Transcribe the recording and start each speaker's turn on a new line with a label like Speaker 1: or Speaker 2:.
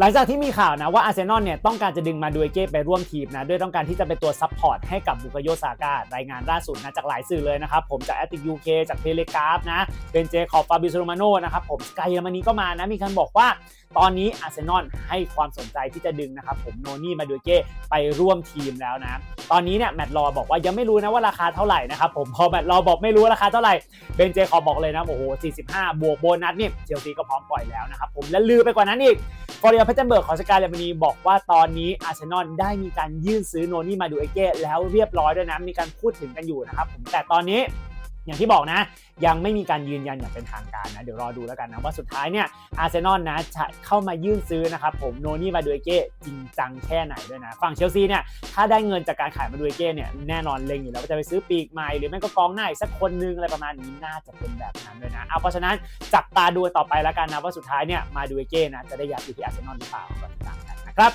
Speaker 1: หลังจากที่มีข่าวนะว่าอาร์เซนอลเนี่ยต้องการจะดึงมาดูเอเก้ไปร่วมทีมนะด้วยต้องการที่จะเป็นตัวซับพอร์ตให้กับบุกโยซาก้ารายงานล่าสุดนะจากหลายสื่อเลยนะครับ ผมจากแอตติยูเคจากเทเลกราฟนะเป็นเจคอบฟาบิโซโรมาโนนะครับผมสกายเยอรมนีก็มานะมีการบอกว่า ตอนนี้อาร์เซนอลให้ความสนใจที่จะดึงนะครับผมโนนี่มาดูเก้ไปร่วมทีมแล้วนะ ตอนนี้เนี่ยแมตต์รอบอกว่ายังไม่รู้นะว่าราคาเท่าไหร่นะครับผมพอแมตต์รอบอกไม่รู้ราคาเท่าไหร่เบนเจคอบบอกเลยนะโอ้โห45 บวกโบนัสนี่เชลซีก็พร้อมปล่อยแล้วนะครับผมและลือไปกว่านั้นอีก ฟอริอาเพชรเบิร์กของสกายเลมนีบอกว่าตอนนี้อาร์เซนอลได้มีการยื่นซื้อโนนี่มาดูเอเก้แล้วเรียบร้อยด้วยนะมีการพูดถึงกันอยู่นะครับผมแต่ตอนนี้ อย่างที่บอกนะ ยังไม่มีการยืนยันอย่างเป็นทางการนะ เดี๋ยวรอดูแล้วกันนะ ว่าสุดท้ายเนี่ยอาร์เซนอลนะจะเข้ามายื่นซื้อนะครับผมโนนี่มาดูเอเก้จริงจังแค่ไหนด้วยนะ ฝั่งเชลซีเนี่ยถ้าได้เงินจากการขายมาดูเอเก้เนี่ยแน่นอนเล็งอยู่แล้วว่าจะไปซื้อปีกใหม่หรือไม่ก็กองหน้าอีกสักคนนึงอะไรประมาณนี้น่าจะเป็นแบบนั้นเลยนะเอาเพราะฉะนั้นจับตาดูต่อไปแล้วกันนะว่าสุดท้ายเนี่ยมาดูเอเก้นะจะได้ย้ายอยู่ที่อาร์เซนอลหรือเปล่าก็ติดตามกันนะครับ